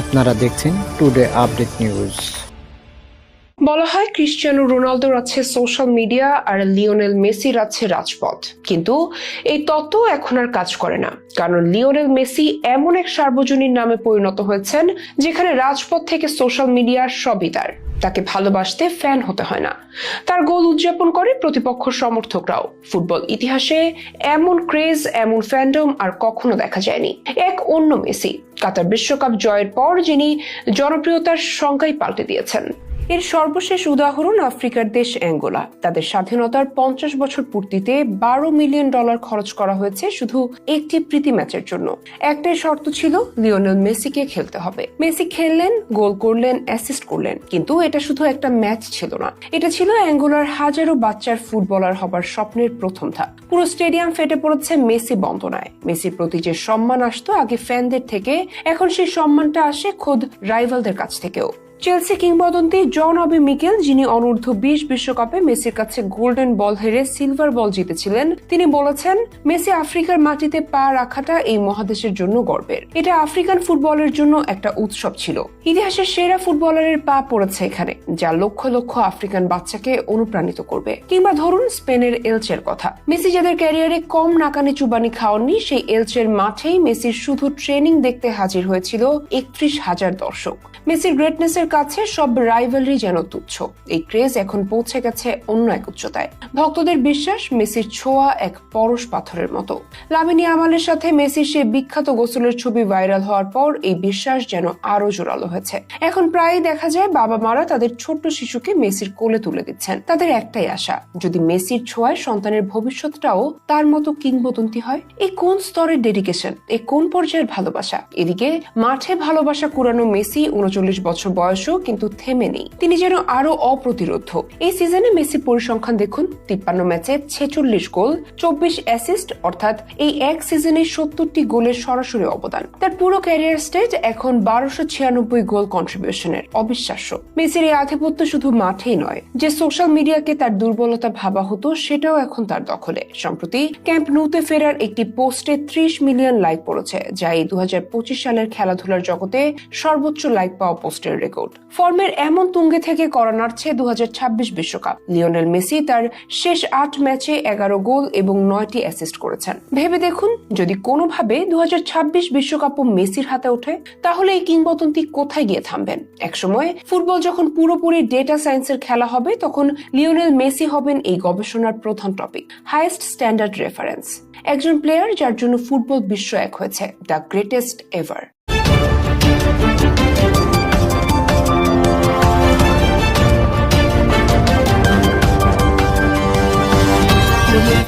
আপনারা দেখছেন today update news বলা হয় ক্রিশ্চিয়ানো রোনালদোর আছে সোশ্যাল মিডিয়া আর লিওনেল মেসির আছে রাজপথ। কিন্তু এই তত্ত্ব এখন আর কাজ করে না, কারণ লিওনেল মেসি এমন এক সার্বজনীন নামে পরিণত হয়েছেন, যেখানে রাজপথ থেকে সোশ্যাল মিডিয়া সবই তার। তাকে ভালোবাসতে ফ্যান হতে হয় না। তার গোল উদযাপন করে প্রতিপক্ষ সমর্থকরাও। ফুটবল ইতিহাসে এমন ক্রেজ এমন ফ্যান্ডম আর কখনো দেখা যায়নি। এক অন্য মেসি, কাতার বিশ্বকাপ জয়ের পর যিনি জনপ্রিয়তার সংখ্যাই পাল্টে দিয়েছেন। এর সর্বশেষ উদাহরণ আফ্রিকার দেশ অ্যাঙ্গোলা। তাদের স্বাধীনতার পঞ্চাশ বছর পূর্তিতে বারো মিলিয়ন ডলার খরচ করা হয়েছে শুধু একটি প্রীতি ম্যাচের জন্য। একটাই শর্ত ছিল লিওনেল মেসিকে খেলতে হবে। মেসি খেললেন, গোল করলেন অ্যাসিস্ট করলেন, কিন্তু এটা শুধু একটা ম্যাচ ছিল না। এটা ছিল অ্যাঙ্গোলার হাজারো বাচ্চার ফুটবলার হবার স্বপ্নের প্রথম ধাপ। পুরো স্টেডিয়াম ফেটে পড়েছে মেসি বন্দনায়। মেসির প্রতি যে সম্মান আসতো আগে ফ্যানদের থেকে, এখন সেই সম্মানটা আসে খোদ রাইভালদের কাছ থেকেও। চেলসি কিংবদন্তি জন অবি মিকেল, যিনি অনূর্ধ্ব বিশ বিশ্বকাপে মেসির কাছে গোল্ডেন বল হেরে সিলভার বল জিতেছিলেন, তিনি বলেছেন, মেসি আফ্রিকার মাটিতে পা রাখাটা এই মহাদেশের জন্য গর্বের। এটা আফ্রিকান ফুটবলের জন্য একটা উৎসব ছিল। ইতিহাসের সেরা ফুটবলারের পা পড়েছে এখানে, যা লক্ষ লক্ষ আফ্রিকান বাচ্চাকে অনুপ্রাণিত করবে। কিংবা ধরুন, স্পেনের এলচের কথা। মেসি যাদের ক্যারিয়ারে কম নাকানি চুবানি খাওয়াননি, সেই এলচের মাঠেই মেসির শুধু ট্রেনিং দেখতে হাজির হয়েছিল একত্রিশ হাজার দর্শক। মেসির গ্রেটনেসের কাছে সব রাইভালরি যেন তুচ্ছ। এই ক্রেজ এখন পৌঁছে গেছে অন্য এক উচ্চতায়। ভক্তদের বিশ্বাস, মেসির ছোঁয়া এক পরশ পাথরের মতো। লামিনী আমালের সাথে মেসির সেই বিখ্যাত গোসলের ছবি ভাইরাল হওয়ার পর এই বিশ্বাস যেন আরও জোরালো হয়েছে। এখন প্রায়ই দেখা যায় বাবা মারা তাদের ছোট্ট শিশুকে মেসির কোলে তুলে দিচ্ছেন। তাদের একটাই আশা, যদি মেসির ছোঁয়ায় সন্তানের ভবিষ্যৎটাও তার মতো কিংবদন্তি হয় এই কোন স্তরের ডেডিকেশন এই কোন পর্যায়ের ভালোবাসা? এদিকে মাঠে ভালোবাসা কুরানো মেসি উনচল্লিশ বছর বয়সও কিন্তু থেমে নেই। তিনি যেন আরও অপ্রতিরোধ। এই সিজনে মেসি পরিসংখ্যান দেখুন, তিপ্পান্ন ম্যাচে ছেচল্লিশ গোল, চব্বিশ অ্যাসিস্ট অর্থাৎ এই এক সিজনে সত্তরটি গোলের সরাসরি অবদান। তার পুরো ক্যারিয়ার স্টেজ এখন বারোশো ছিয়ানব্বই গোল কন্ট্রিবিউশনের অবিশ্বাস্য। মেসির এই আধিপত্য শুধু মাঠেই নয়, যে সোশ্যাল মিডিয়াকে তার দুর্বলতা ভাবা হতো, সেটাও এখন তার দখলে। সম্প্রতি ক্যাম্প নুতে ফেরার একটি পোস্টে ত্রিশ মিলিয়ন লাইক পড়েছে, যা এই দু হাজার পঁচিশ সালের খেলাধুলার জগতে সর্বোচ্চ লাইক পাওয়া পোস্টের রেকর্ড ফর্মের এমন তুঙ্গে থেকে করা নাড়ছে দু বিশ্বকাপ। লিওনেল মেসি তার শেষ আট ম্যাচে এগারো গোল এবং নয়টি অ্যাসিস্ট করেছেন। ভেবে দেখুন, যদি কোনোভাবে দু বিশ্বকাপও মেসির হাতে ওঠে, তাহলে এই কিংবদন্তি কোথায় গিয়ে থামবেন? একসময় ফুটবল যখন পুরোপুরি ডেটা সায়েন্সের খেলা হবে, তখন লিওনেল মেসি হবেন এই গবেষণার প্রধান টপিক হাইয়েস্ট স্ট্যান্ডার্ড রেফারেন্স একজন প্লেয়ার যার জন্য ফুটবল বিশ্ব এক হয়েছে দ্য গ্রেটেস্ট এভার